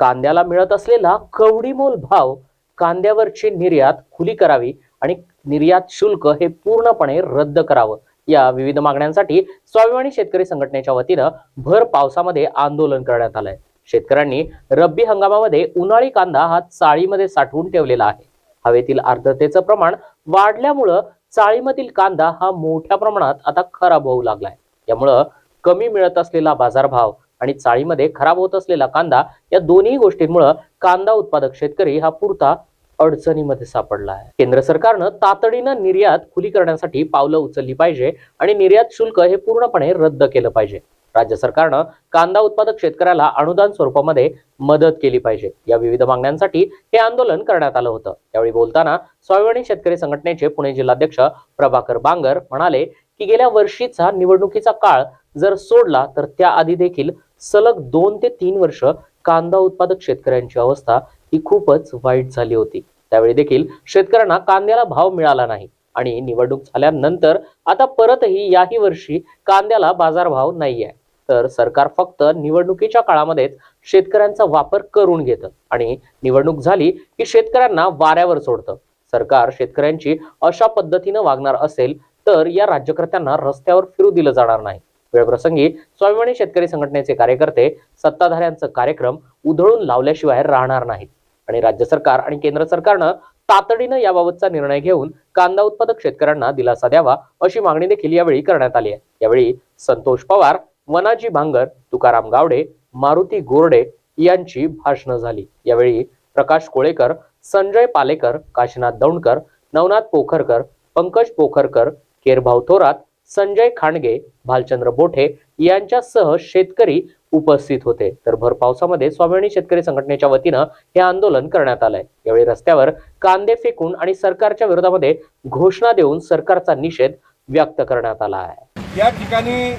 कांद्याला मिळत असलेला कवडीमोल भाव कांद्यावरची निर्यात खुली करावी आणि निर्यात शुल्क हे पूर्णपणे रद्द करावं. या विविध मागण्यांसाठी स्वाभिमानी शेतकरी संघटनेच्या वतीनं भर पावसामध्ये आंदोलन करण्यात आलंय. शेतकऱ्यांनी रब्बी हंगामामध्ये उन्हाळी कांदा हा चाळीमध्ये साठवून ठेवलेला आहे. हवेतील आर्द्रतेचं प्रमाण वाढल्यामुळं चाळीमधील कांदा हा मोठ्या प्रमाणात आता खराब होऊ लागलाय. त्यामुळं कमी मिळत असलेला बाजारभाव आणि चाळीमध्ये खराब होत असलेला कांदा या दोन्ही गोष्टींमुळे कांदा उत्पादक शेतकरी हा पुरता अडचणीमध्ये सापडला आहे. केंद्र सरकारनं तातडीनं निर्यात खुली करण्यासाठी पावलं उचलली पाहिजे आणि निर्यात शुल्क हे पूर्णपणे रद्द केलं पाहिजे. राज्य सरकारनं कांदा उत्पादक शेतकऱ्याला अनुदान स्वरूपामध्ये मदत केली पाहिजे. या विविध मागण्यांसाठी हे आंदोलन करण्यात आलं होतं. त्यावेळी बोलताना स्वाभिमानी शेतकरी संघटनेचे पुणे जिल्हाध्यक्ष प्रभाकर बांगर म्हणाले की गेल्या वर्षीचा निवडणुकीचा काळ जर सोडला तर त्याआधी देखील सलग दोन ते तीन वर्ष कांदा उत्पादक शेतकऱ्यांची अवस्था ही खूपच वाईट झाली होती. त्यावेळी देखील शेतकऱ्यांना कांद्याला भाव मिळाला नाही आणि निवडणूक झाल्यानंतर आता परतही याही वर्षी कांद्याला बाजारभाव नाही आहे तर सरकार फक्त निवडणुकीच्या काळामध्येच शेतकऱ्यांचा वापर करून घेतं आणि निवडणूक झाली की शेतकऱ्यांना वाऱ्यावर सोडतं. सरकार शेतकऱ्यांची अशा पद्धतीनं वागणार असेल तर या राज्यकर्त्यांना रस्त्यावर फिरू दिलं जाणार नाही. वेळप्रसंगी स्वाभिमानी शेतकरी संघटनेचे कार्यकर्ते सत्ताधाऱ्यांचा कार्यक्रम उधळून लावल्याशिवाय राहणार नाहीत. आणि राज्य सरकार आणि केंद्र सरकारनं तातडीनं याबाबतचा निर्णय घेऊन कांदा उत्पादक शेतकऱ्यांना दिलासा द्यावा अशी मागणी देखील यावेळी करण्यात आली आहे. यावेळी संतोष पवार वनाजी भांगर तुकाराम गावडे मारुती गोरडे यांची भाषणं झाली. यावेळी प्रकाश कोळेकर संजय पालेकर काशीनाथ दौंडकर नवनाथ पोखरकर पंकज पोखरकर केरभाऊ थोरात संजय खांडगे भालचंद्र बोठे यांच्यासह शेतकरी उपस्थित होते. तर भर पावसामध्ये स्वाभिमानी शेतकरी संघटनेच्या वतीनं हे आंदोलन करण्यात आलंय. यावेळी रस्त्यावर कांदे फेकून आणि सरकारच्या विरोधामध्ये घोषणा देऊन सरकारचा निषेध व्यक्त करण्यात आला आहे. या ठिकाणी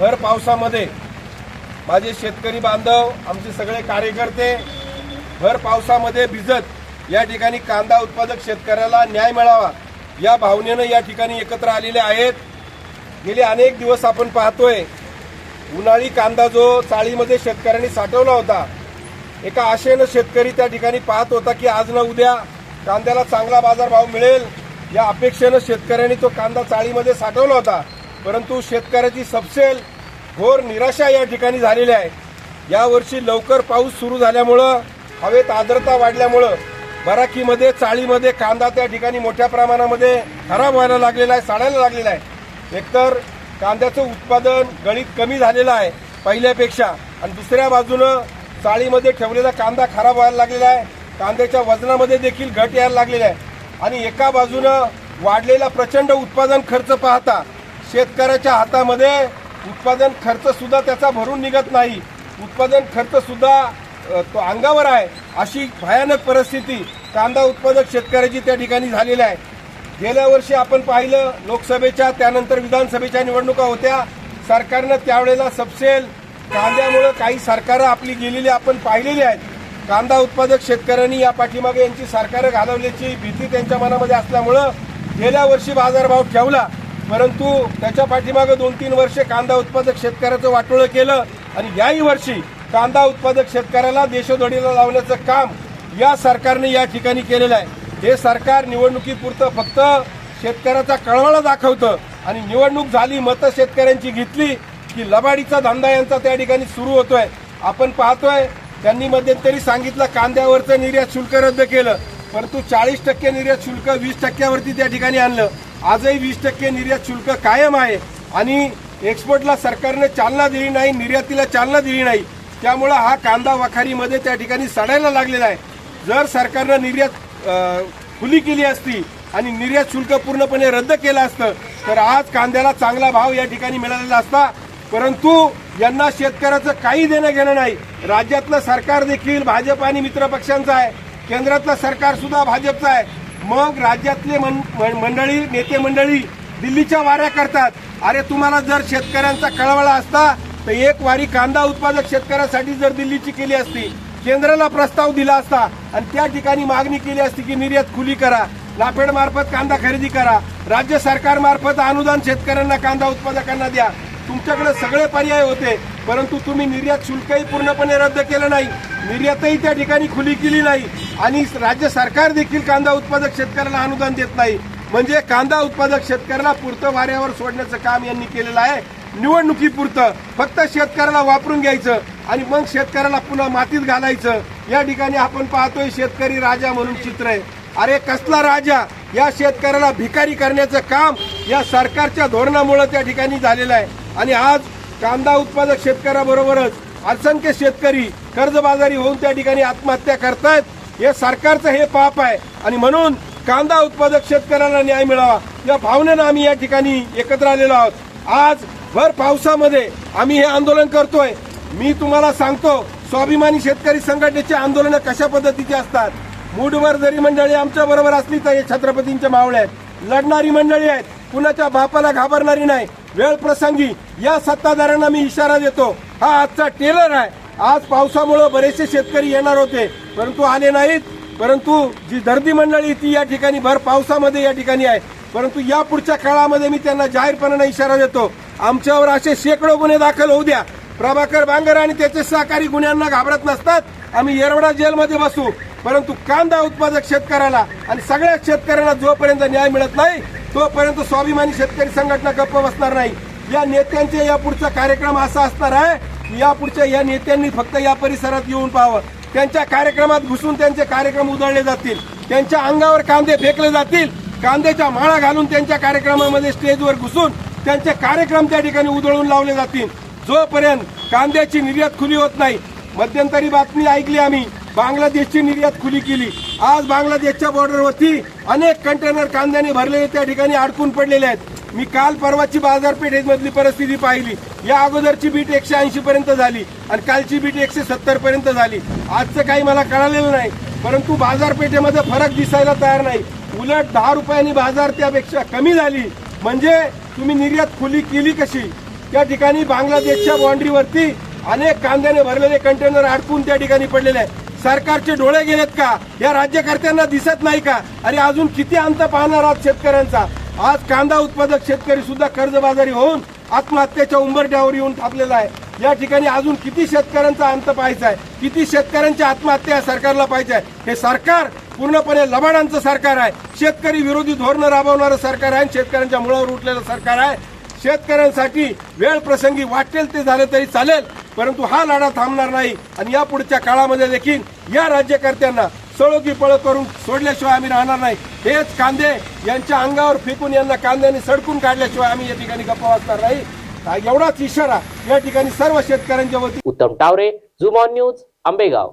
भर पावसामध्ये माझे शेतकरी बांधव आमचे सगळे कार्यकर्ते भर पावसामध्ये भिजत या ठिकाणी कांदा उत्पादक शेतकऱ्याला न्याय मिळावा या भावनेनं या ठिकाणी एकत्र आलेले आहेत. गेले अनेक दिवस आपण पाहतोय उन्हाळी कांदा जो चाळीमध्ये शेतकऱ्यांनी साठवला होता एका आशेनं शेतकरी त्या ठिकाणी पाहत होता की आज ना उद्या कांद्याला चांगला बाजारभाव मिळेल. या अपेक्षेनं शेतकऱ्यांनी तो कांदा चाळीमध्ये साठवला होता. परंतु शेतकऱ्याची सबसेल घोर निराशा या ठिकाणी झालेली आहे. यावर्षी लवकर पाऊस सुरू झाल्यामुळं हवेत आर्द्रता वाढल्यामुळं बराकीमध्ये चाळीमध्ये कांदा त्या ठिकाणी मोठ्या प्रमाणामध्ये खराब व्हायला लागलेला आहे साडायला लागलेला आहे. एकतर कांद्याचं उत्पादन गणित कमी झालेलं आहे पहिल्यापेक्षा आणि दुसऱ्या बाजूनं चाळीमध्ये ठेवलेला कांदा खराब व्हायला लागलेला आहे. कांद्याच्या वजनामध्ये देखील घट यायला लागलेला आहे. आणि एका बाजूनं वाढलेला प्रचंड उत्पादन खर्च पाहता शेतकऱ्याच्या हातामध्ये उत्पादन खर्चसुद्धा त्याचा भरून निघत नाही. उत्पादन खर्चसुद्धा तो अंगावर आहे अशी भयानक परिस्थिती कांदा उत्पादक शेतकऱ्याची त्या ठिकाणी झालेली आहे. गेल्या वर्षी आपण पाहिलं लोकसभेच्या त्यानंतर विधानसभेच्या निवडणुका होत्या. सरकारनं त्यावेळेला सबसेल कांद्यामुळं काही सरकारं आपली गेलेली आपण पाहिलेली आहेत. कांदा उत्पादक शेतकऱ्यांनी या पाठीमागे यांची सरकारं घालवल्याची भीती त्यांच्या मनामध्ये असल्यामुळं गेल्या वर्षी बाजारभाव ठेवला. परंतु त्याच्या पाठीमागे दोन तीन वर्षे कांदा उत्पादक शेतकऱ्याचं वाटोळं केलं आणि याही वर्षी कांदा उत्पादक शेतकऱ्याला देशोधडीला लावण्याचं काम या सरकारने या ठिकाणी केलेलं आहे. हे सरकार निवडणुकीपुरतं फक्त शेतकऱ्याचा कळवळा दाखवतं आणि निवडणूक झाली मतं शेतकऱ्यांची घेतली की लबाडीचा धंदा यांचा त्या ठिकाणी सुरू होतोय. आपण पाहतोय त्यांनी मध्यंतरी सांगितलं कांद्यावरचं निर्यात शुल्क रद्द केलं परंतु चाळीस टक्के निर्यात शुल्क वीस टक्क्यावरती त्या ठिकाणी आणलं. आजही वीस टक्के निर्यात शुल्क कायम आहे आणि एक्सपोर्टला सरकारने चालना दिली नाही निर्यातीला चालना दिली नाही. त्यामुळं हा कांदा वखारीमध्ये त्या ठिकाणी सडायला लागलेला आहे. जर सरकारनं निर्यात खुली केली असती आणि निर्यात शुल्क पूर्णपणे रद्द केलं असतं तर आज कांद्याला चांगला भाव या ठिकाणी मिळालेला असता. परंतु यांना शेतकऱ्याचं काही देणं घेणं नाही. राज्यातलं सरकार देखील भाजप आणि मित्रपक्षांचं आहे. केंद्रातलं सरकार सुद्धा भाजपचं आहे. मग राज्यातले मन- मंडळी नेते मंडळी दिल्लीच्या वाऱ्या करतात. अरे तुम्हाला जर शेतकऱ्यांचा कळवळा असता तर एक वारी कांदा उत्पादक शेतकऱ्यासाठी जर दिल्लीची केली असती केंद्राला प्रस्ताव दिला असता आणि त्या ठिकाणी मागणी केली असती की निर्यात खुली करा नाफेड मार्फत कांदा खरेदी करा राज्य सरकार मार्फत अनुदान शेतकऱ्यांना कांदा उत्पादकांना द्या. तुमच्याकडे सगळे पर्याय होते परंतु तुम्ही निर्यात शुल्कही पूर्णपणे रद्द केलं नाही. निर्यातही त्या ठिकाणी खुली केली नाही आणि राज्य सरकार देखील कांदा उत्पादक शेतकऱ्याला अनुदान देत नाही. म्हणजे कांदा उत्पादक शेतकऱ्याला पुरतं वाऱ्यावर सोडण्याचं काम यांनी केलेलं आहे. निवडणुकीपुरतं फक्त शेतकऱ्याला वापरून घ्यायचं आणि मग शेतकऱ्याला पुन्हा मातीत घालायचं. या ठिकाणी आपण पाहतोय शेतकरी राजा म्हणून चित्र आहे. अरे कसला राजा? या शेतकऱ्याला भिकारी करण्याचं काम या सरकारच्या धोरणामुळं त्या ठिकाणी झालेलं आहे. आणि आज कांदा उत्पादक शेतकऱ्याबरोबरच असंख्य शेतकरी कर्जबाजारी होऊन त्या ठिकाणी आत्महत्या करतायत. हे सरकारचं हे पाप आहे. आणि म्हणून कांदा उत्पादक शेतकऱ्याला न्याय मिळावा. या भावनेनं आम्ही या ठिकाणी एकत्र आलेलो आहोत. आज भर पावसामध्ये आम्ही हे आंदोलन करतोय. मी तुम्हाला सांगतो स्वाभिमानी शेतकरी संघटनेचे आंदोलनं कशा पद्धतीचे असतात? मूडवर जरी मंडळी आमच्या बरोबर असली तर हे छत्रपतींच्या मावळे आहेत. लढणारी मंडळी आहेत. कुणाच्या बापाला घाबरणारी नाही. वेळ प्रसंगी या सत्ताधाऱ्यांना मी इशारा देतो हा आजचा टेलर आहे. आज पावसामुळं बरेचसे शेतकरी येणार होते परंतु आले नाहीत. परंतु जी दर्दी मंडळी ती या ठिकाणी भर पावसामध्ये या ठिकाणी आहे. परंतु या पुढच्या काळामध्ये मी त्यांना जाहीरपणाने इशारा देतो. आमच्यावर असे शेकडो गुन्हे दाखल होऊ द्या. प्रभाकर बांगर आणि त्याचे सहकारी गुन्ह्यांना घाबरत नसतात. आम्ही येरवडा जेलमध्ये बसू. परंतु कांदा उत्पादक शेतकऱ्याला आणि सगळ्या शेतकऱ्यांना जोपर्यंत न्याय मिळत नाही तोपर्यंत स्वाभिमानी शेतकरी संघटना गप्प बसणार नाही. या नेत्यांचे या पुढचा कार्यक्रम असा असणार आहे की या पुढच्या या नेत्यांनी फक्त या परिसरात येऊन पाहावं. त्यांच्या कार्यक्रमात घुसून त्यांचे कार्यक्रम उधळले जातील. त्यांच्या अंगावर कांदे फेकले जातील. कांद्याच्या माळा घालून त्यांच्या कार्यक्रमामध्ये स्टेजवर घुसून त्यांचे कार्यक्रम त्या ठिकाणी उधळून लावले जातील. जोपर्यंत कांद्याची निर्यात खुली होत नाही मध्यंतरी बातमी ऐकली आम्ही बांगलादेशची निर्यात खुली केली. आज बांगलादेशच्या बॉर्डरवरती अनेक कंटेनर कांद्याने भरलेले त्या ठिकाणी अडकून पडलेले आहेत. मी काल परवाची बाजारपेठेमधली परिस्थिती पाहिली. या अगोदरची बीट एकशे ऐंशी पर्यंत झाली आणि कालची बीट एकशे सत्तर पर्यंत झाली. आजचं काही मला कळालेलं नाही परंतु बाजारपेठेमध्ये फरक दिसायला तयार नाही. उलट दहा रुपयांनी बाजार त्यापेक्षा कमी झाली. म्हणजे तुम्ही निर्यात खुली केली कशी? त्या ठिकाणी बांगलादेशच्या बाउंड्रीवरती अनेक कांद्याने भरलेले कंटेनर अडकून त्या ठिकाणी पडलेले आहे सरकारचे डोळे गेलेत का? या राज्यकर्त्यांना दिसत नाही का? अरे अजून किती अंत पाहणार आहात शेतकऱ्यांचा? आज कांदा उत्पादक शेतकरी सुद्धा कर्जबाजारी होऊन आत्महत्येच्या उंबरठ्यावर येऊन थांबलेला आहे. या ठिकाणी अजून किती शेतकऱ्यांचा अंत पाहायचा आहे? किती शेतकऱ्यांच्या आत्महत्या सरकारला पाहिजे आहे? हे सरकार पूर्णपणे लबाडांचं सरकार आहे. शेतकरी विरोधी धोरणं राबवणारं सरकार आहे आणि शेतकऱ्यांच्या मुळावर उठलेलं सरकार आहे. शेतकऱ्यांसाठी वेळ प्रसंगी वाटेल ते झाले तरी चालेल परंतु हा लढा थांबणार नाही. आणि या पुढच्या काळामध्ये देखील या राज्यकर्त्यांना सळोगी पळ करून सोडल्याशिवाय आम्ही राहणार नाही. हेच कांदे यांच्या अंगावर फेकून यांना कांद्याने सडकून काढल्याशिवाय आम्ही या ठिकाणी गप्पा वाचणार नाही. एवढाच इशारा या ठिकाणी सर्व शेतकऱ्यांच्या वती उत्तम टावरे झुमॉन न्यूज आंबेगाव.